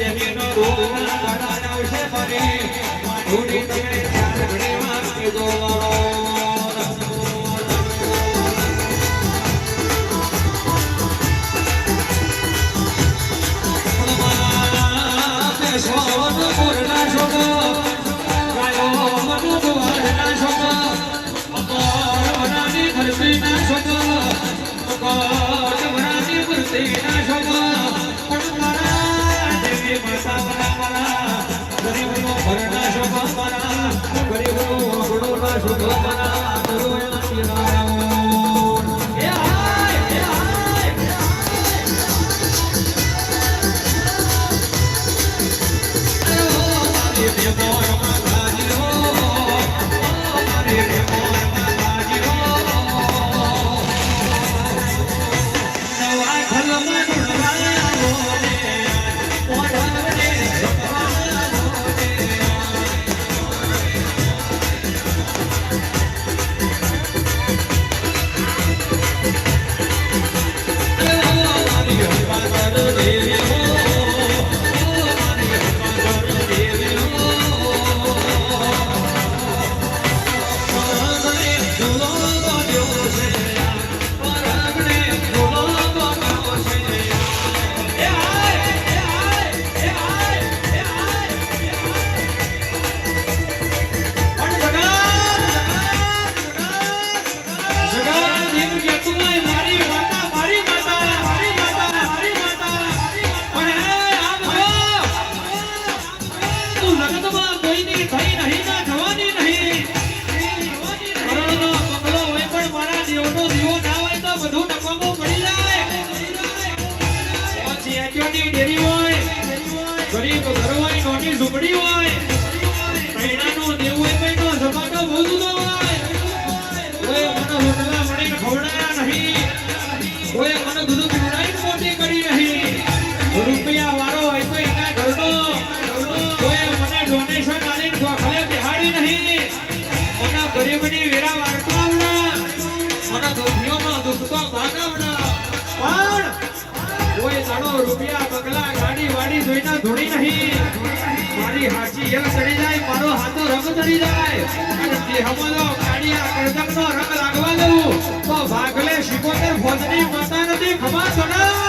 જમીનો ગરીબ ઘર નહીં. કોઈ મને દૂધ પીવડાવીને મોટી કરી નહીં. રૂપિયા વાળો હોય તો એના ઘરનો. કોઈ મને રૂપિયા બગલા ગાડી, વાડી જોઈને ધોડી નહીં. મારી હાચી એલ ચડી જાય, મારો હાથો રંગ ચડી જાય. અને દેહમાંનો કાળિયા કરદમનો રંગ લાગવા દઉં. તો ભાગલે શિકોતેર ભોજની માતા નથી ખમા સોના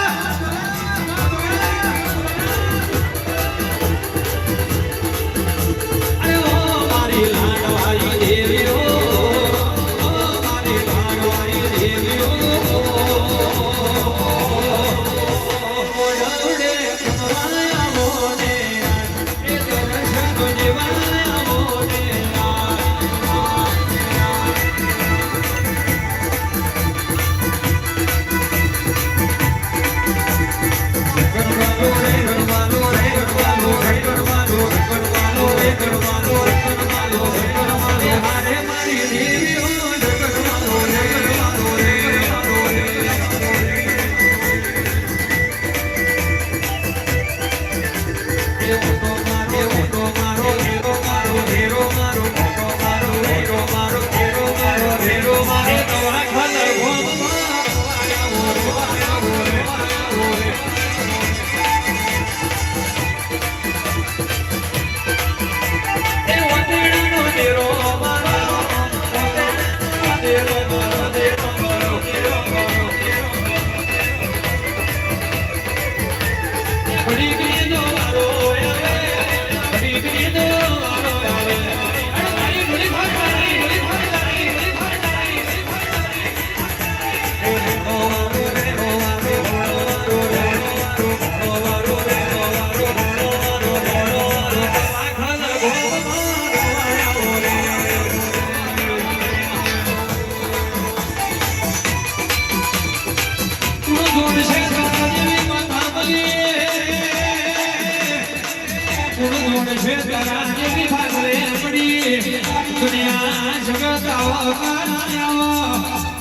દુનિયા જગત આવો કાના આવો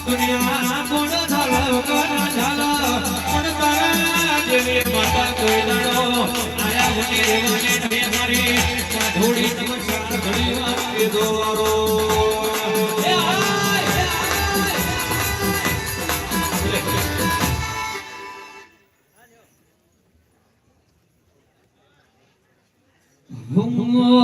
દુનિયા કોણ ઝાલો કોણ ઝાલો. કોણ તારા જેવી માતા કોઈ દાડો આયા મને રેવાને ઠે મારી. ધોડી નમસ્કાર ઘણી વાર કીધો. વારો Oh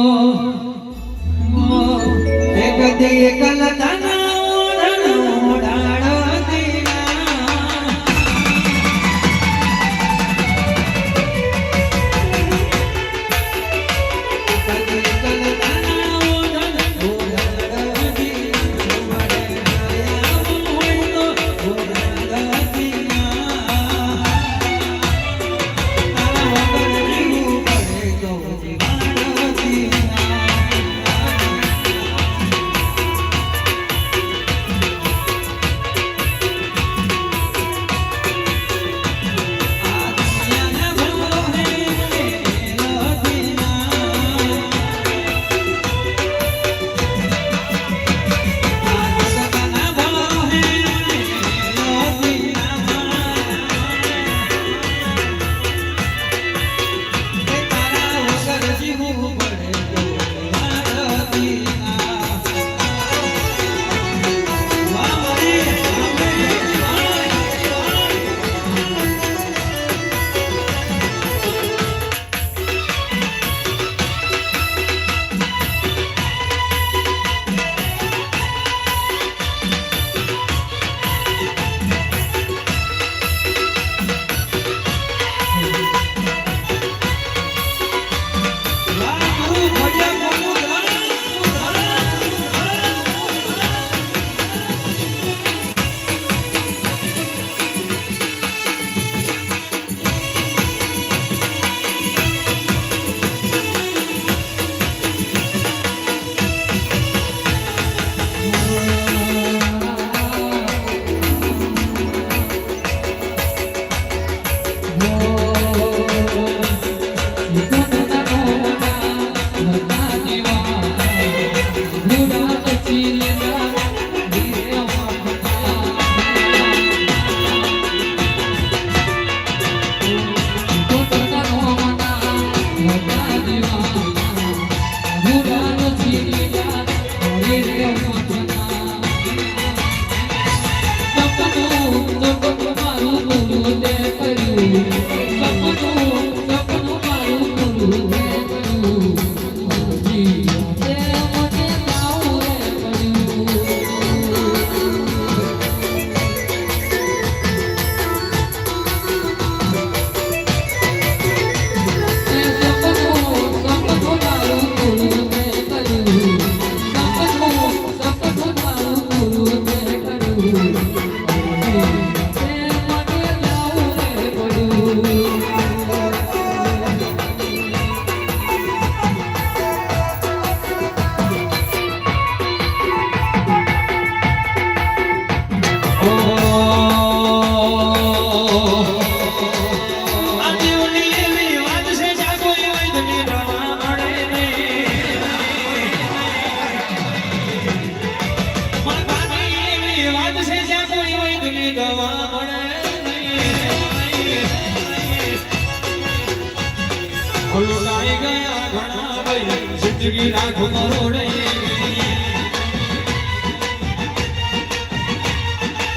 ભૂલાઈ ગયા ઘણા ભાઈ જિંદગી ના ઘુમરોડે.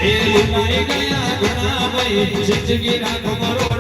એ ભૂલાઈ ગયા ઘણા ભાઈ જિંદગી ના ઘુમરોડે.